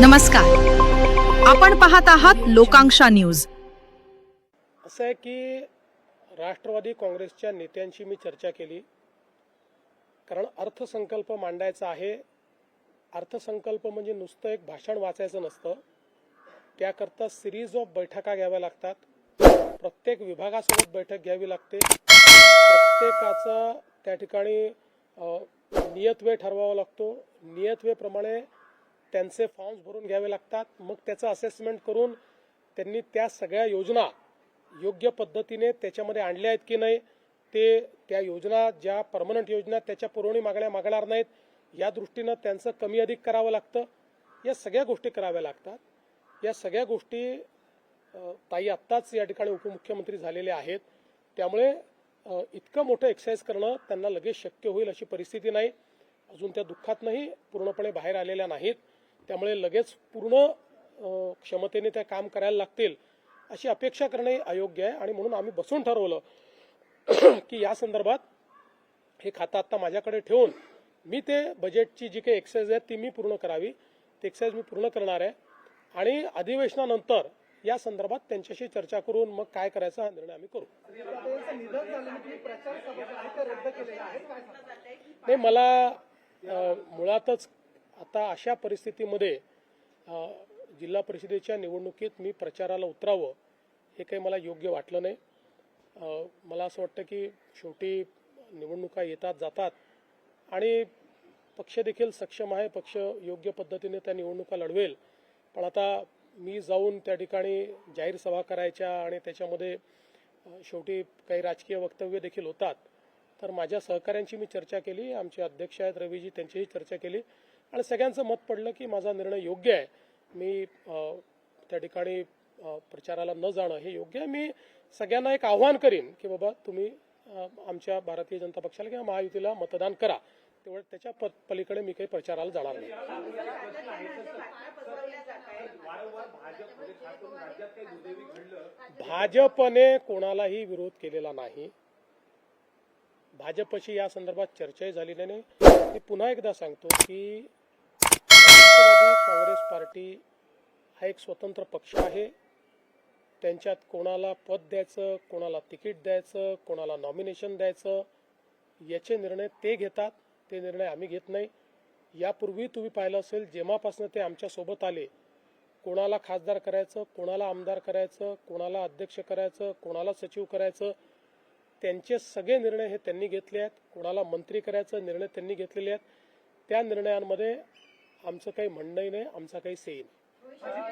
नमस्कार. आपण पाहत आहात लोकांक्षा न्यूज. असं आहे की राष्ट्रवादी काँग्रेसच्या नेत्यांशी मी चर्चा केली. कारण अर्थसंकल्प मांडायचा आहे. अर्थसंकल्प म्हणजे नुसतं एक भाषण वाचायचं नसतं. त्याकरता सिरीज ऑफ बैठका घ्याव्या लागतात. प्रत्येक विभागासोबत बैठक घ्यावी लागते. प्रत्येकाचा त्या ठिकाणी नियतवे ठरवावा लागतो. नियतवेळप्रमाणे त्यांचे फॉर्म्स भरून घ्यावे लागतात. मग त्याचं असेसमेंट करून त्यांनी त्या सगळ्या योजना योग्य पद्धतीने त्याच्यामध्ये आणल्या आहेत की नाही ते त्या योजना ज्या परमनंट योजना त्याच्या पुरवणी मागण्या मागणार नाहीत या दृष्टीनं त्यांचं कमी अधिक करावं लागतं. या सगळ्या गोष्टी कराव्या लागतात. या सगळ्या गोष्टी ताई आत्ताच या ठिकाणी उपमुख्यमंत्री झालेले आहेत. त्यामुळे इतकं मोठं एक्सरसाइज करणं त्यांना लगेच शक्य होईल अशी परिस्थिती नाही. अजून त्या दुःखातनंही पूर्णपणे बाहेर आलेल्या नाहीत. त्यामुळे लगेच पूर्ण क्षमतेने त्या काम करायला लागतील अशी अपेक्षा करणे अयोग्य आहे. आणि म्हणून आम्ही बसून ठरवलं की या संदर्भात हे खातं आत्ता माझ्याकडे ठेवून मी ते बजेटची जी काही एक्सरसाइज आहे ती मी पूर्ण करावी. ती एक्सरसाइज मी पूर्ण करणार आहे. आणि अधिवेशनानंतर या संदर्भात त्यांच्याशी चर्चा करून मग काय करायचा हा निर्णय आम्ही करू. नाही मला मुळातच आता अशा परिस्थितीमध्ये जिल्हा परिषदेच्या निवडणुकीत मी प्रचाराला उतरावं हे काही मला योग्य वाटलं नाही. मला असं वाटतं की शेवटी निवडणुका येतात जातात आणि पक्ष देखील सक्षम आहे पक्ष योग्य पद्धतीने त्या निवडणुका लढवेल. पण आता मी जाऊन त्या ठिकाणी जाहीर सभा करायच्या आणि त्याच्यामध्ये शेवटी काही राजकीय वक्तव्य देखील होतात. तर माझ्या सहकाऱ्यांची मी चर्चा केली आमचे अध्यक्ष आहेत रवीजी त्यांचीही चर्चा केली. आणि सगळ्यांचं मत पडलं की माझा निर्णय योग्य आहे. मी त्या ठिकाणी प्रचाराला न जाणं हे योग्य आहे. मी सगळ्यांना एक आव्हान करीन की बाबा तुम्ही आमच्या भारतीय जनता पक्षाला किंवा महायुतीला मतदान करा. तेवढं त्याच्या प पलीकडे मी काही प्रचाराला जाणार नाही. भाजपने कोणालाही विरोध केलेला नाही. भाजपशी या संदर्भात चर्चाही झालेली नाही. मी पुन्हा एकदा सांगतो की राष्ट्रवादी काँग्रेस पार्टी हा एक स्वतंत्र पक्ष आहे. त्यांच्यात कोणाला पद द्यायचं कोणाला तिकीट द्यायचं कोणाला नॉमिनेशन द्यायचं याचे निर्णय ते घेतात. ते निर्णय आम्ही घेत नाही. यापूर्वी तुम्ही पाहिलं असेल जेव्हापासून ते आमच्यासोबत आले कोणाला खासदार करायचं कोणाला आमदार करायचं कोणाला अध्यक्ष करायचं कोणाला सचिव करायचं त्यांचे सगळे निर्णय हे त्यांनी घेतले आहेत. कोणाला मंत्री करायचं निर्णय त्यांनी घेतलेले आहेत. त्या निर्णयांमध्ये आमचं काही म्हणणंही नाही आमचा काही सेई नाही.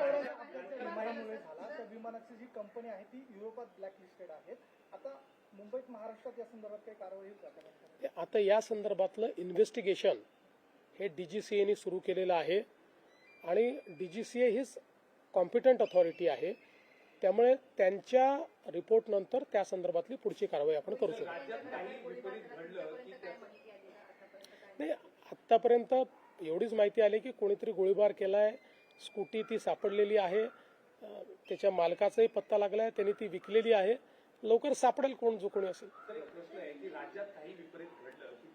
विमानामुळे झाला. विमानाची जी कंपनी आहे ती युरोपात ब्लॅक लिस्टेड आहेत. आता मुंबईत महाराष्ट्रात या संदर्भात काही कारवाई? आता या संदर्भातलं इन्व्हेस्टिगेशन हे डी जी सी एने सुरू केलेलं आहे. आणि डी जी सी ए हीच कॉम्पिटंट अथॉरिटी आहे. त्यामुळे त्यांच्या रिपोर्टनंतर त्या संदर्भातली पुढची कारवाई आपण करू शकतो. नाही आत्तापर्यंत एवढीच माहिती आली की कोणीतरी गोळीबार केलाय स्कूटी ती सापडलेली आहे त्याच्या मालकाचाही पत्ता लागलाय त्यांनी ती विकलेली आहे. लवकर सापडेल कोण जो कोणी असेल. राज्यात काही विपरीत घडलं की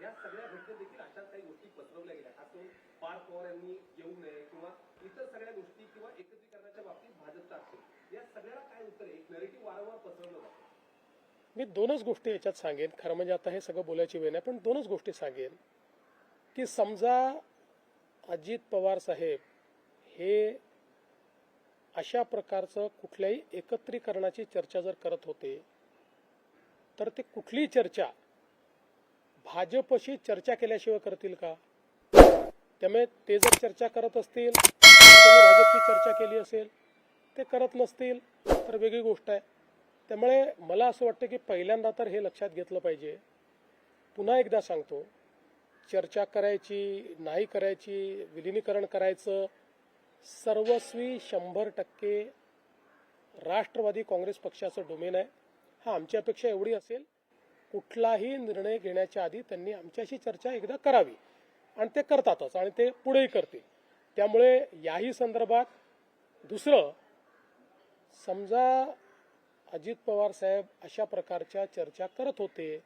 या सगळ्या घटनेत देखील अशाच काही गोष्टी पसरवल्या गेल्या. खास करून पार्थ पवार यांनी येऊ नये किंवा इतर सगळ्या गोष्टी किंवा एकत्रीकरणाच्या बाबतीत भाजपचा असेल या सगळ्याला काय उत्तर आहे एक नरेटिव्ह वारंवार पसरवलं जातं मी दोनच गोष्टी याच्यात सांगेन. खरं म्हणजे आता हे सगळं बोलायची वेळ नाही पण दोनच गोष्टी सांगेन. की समजा अजित पवार साहेब हे अशा प्रकारचं कुठल्याही एकत्रीकरणाची चर्चा जर करत होते तर ते कुठलीही चर्चा भाजपशी चर्चा केल्याशिवाय करतील का? त्यामुळे ते जर चर्चा करत असतील भाजपची चर्चा केली असेल ते करत नसतील तर वेगळी गोष्ट आहे. त्यामुळे मला असं वाटतं की पहिल्यांदा तर हे लक्षात घेतलं पाहिजे. पुन्हा एकदा सांगतो चर्चा करायची नाही करायची विलिनीकरण करायचं सर्वस्वी शंभर टक्के राष्ट्रवादी काँग्रेस पक्षाचं डोमेन आहे. हा आमची अपेक्षा एवढी असेल कुठलाही निर्णय घेण्याच्या आधी त्यांनी आमच्याशी चर्चा एकदा करावी. आणि ते करतातच आणि ते पुढेही करतील. त्यामुळे याही संदर्भात दुसरं समजा अजित पवार साहेब अशा प्रकारच्या चर्चा करत होते.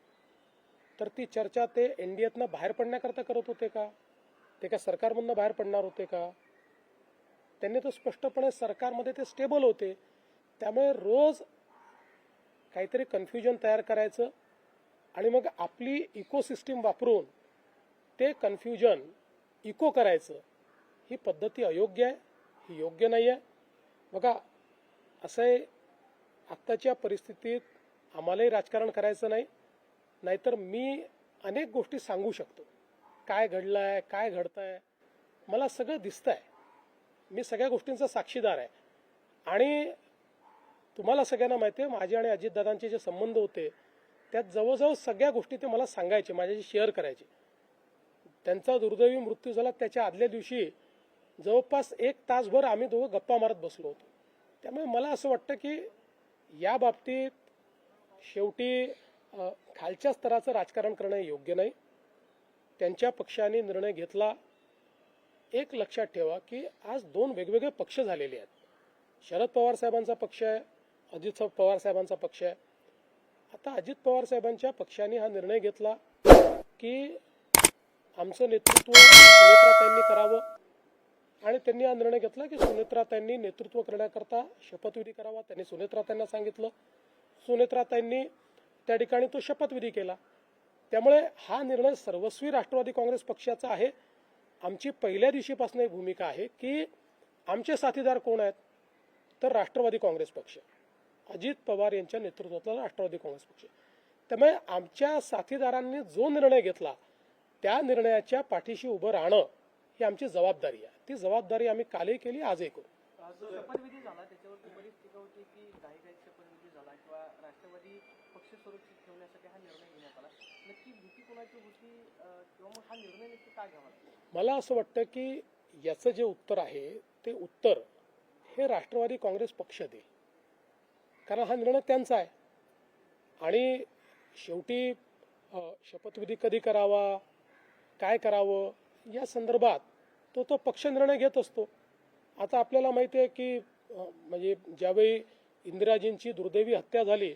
तर ती चर्चा ते एनडीएतनं बाहेर पडण्याकरता करत होते का? ते का सरकारमधनं बाहेर पडणार होते का? त्यांनी तर स्पष्टपणे सरकारमध्ये ते स्टेबल होते. त्यामुळे रोज काहीतरी कन्फ्युजन तयार करायचं आणि मग आपली इकोसिस्टीम वापरून ते कन्फ्युजन इको करायचं. ही पद्धती अयोग्य आहे? ही योग्य नाही आहे बघा असं आहे आत्ताच्या परिस्थितीत आम्हालाही राजकारण करायचं नाही नाहीतर मी अनेक गोष्टी सांगू शकतो. काय घडलं आहे काय घडतं आहे मला सगळं दिसतं आहे मी सगळ्या गोष्टींचा साक्षीदार आहे. आणि तुम्हाला सगळ्यांना माहिती आहे माझे आणि अजितदादांचे जे संबंध होते त्यात जवळजवळ सगळ्या गोष्टी ते मला सांगायचे माझ्याशी शेअर करायचे. त्यांचा दुर्दैवी मृत्यू झाला त्याच्या आदल्या दिवशी जवळपास एक तासभर आम्ही दोघं गप्पा मारत बसलो होतो. त्यामुळे मला असं वाटतं की या बाबतीत शेवटी खालच्या स्तराचं राजकारण करणं योग्य नाही. त्यांच्या पक्षाने निर्णय घेतला. एक लक्षात ठेवा की आज दोन वेगवेगळे पक्ष झालेले आहेत. शरद पवार साहेबांचा पक्ष आहे अजित पवार साहेबांचा पक्ष आहे. आता अजित पवार साहेबांच्या पक्षाने हा निर्णय घेतला की आमचं नेतृत्व सुनेत्राताईंनी करावं. आणि त्यांनी हा निर्णय घेतला की सुनेत्राताईंनी नेतृत्व करण्याकरता शपथविधी करावा. त्यांनी सुनेत्राताईंना सांगितलं. सुनेत्राताईंनी त्या ठिकाणी तो शपथविधी केला. त्यामुळे हा निर्णय सर्वस्वी राष्ट्रवादी काँग्रेस पक्षाचा आहे. आमची पहिल्या दिवशीपासून एक भूमिका आहे की आमचे साथीदार कोण आहेत? तर राष्ट्रवादी काँग्रेस पक्ष. अजित पवार यांच्या नेतृत्वातला राष्ट्रवादी काँग्रेस पक्ष. त्यामुळे आमच्या साथीदारांनी जो निर्णय घेतला त्या निर्णयाच्या पाठीशी उभं राहणं ही आमची जबाबदारी आहे. ती जबाबदारी आम्ही कालही केली आजही करू. जो शपथविधी झाला त्याच्यावरती बरीच टीका होती की काही काही शपथविधी झाला किंवा राष्ट्रवादी पक्ष सुरक्षित ठेवण्यासाठी हा निर्णय घेण्यात आला. नक्की भीती कोणाची होती अं, किंवा मग हा निर्णय नक्की का घ्यावा? लागला? मला असं वाटतं की याचं जे उत्तर आहे ते उत्तर हे राष्ट्रवादी काँग्रेस पक्ष देईल. कारण हा निर्णय त्यांचा आहे. आणि शेवटी शपथविधी कधी करावा काय करावं या संदर्भात तो तो पक्ष निर्णय घेत असतो. आता आपल्याला माहिती आहे की म्हणजे ज्यावेळी इंदिराजींची दुर्दैवी हत्या झाली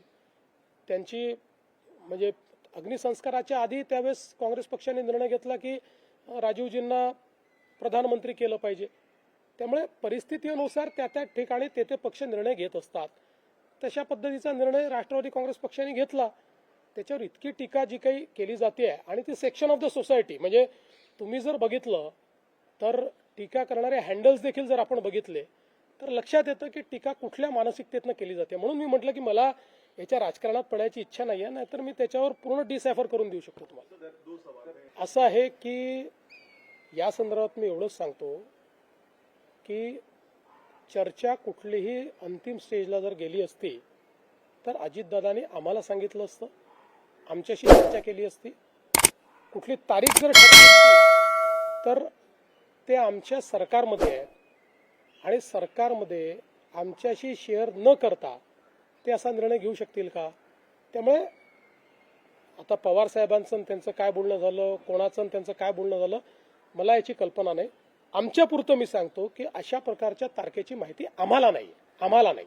त्यांची म्हणजे अग्निसंस्काराच्या आधी त्यावेळेस काँग्रेस पक्षाने निर्णय घेतला की राजीवजींना प्रधानमंत्री केलं पाहिजे. त्यामुळे परिस्थितीनुसार त्या त्या ठिकाणी तेथे पक्ष निर्णय घेत असतात. तशा पद्धतीचा निर्णय राष्ट्रवादी काँग्रेस पक्षाने घेतला. त्याच्यावर इतकी टीका जी काही केली जाते आणि ती सेक्शन ऑफ द सोसायटी म्हणजे तुम्ही जर बघितलं तर टीका करणारे हँडल्स देखील जर आपण बघितले तर लक्षात येतं की टीका कुठल्या मानसिकतेतनं केली जाते. म्हणून मी म्हटलं की मला याच्या राजकारणात पडायची इच्छा नाही आहे नाहीतर मी त्याच्यावर पूर्ण डिसायफर करून देऊ शकतो तुम्हाला. असं आहे की या संदर्भात मी एवढंच सांगतो की चर्चा कुठलीही अंतिम स्टेजला जर गेली असती तर अजितदादांनी आम्हाला सांगितलं असतं आमच्याशी चर्चा केली असती. कुठली तारीख जर ठरली असती तर ते आमच्या सरकारमध्ये आहेत. आणि सरकारमध्ये आमच्याशी शेअर न करता ते असा निर्णय घेऊ शकतील का? त्यामुळे आता पवार साहेबांचं त्यांचं काय बोलणं झालं? कोणाचं त्यांचं काय बोलणं झालं? मला याची कल्पना नाही. आमच्या पुरतं मी सांगतो की अशा प्रकारच्या तारखेची माहिती आम्हाला नाही. आम्हाला नाही.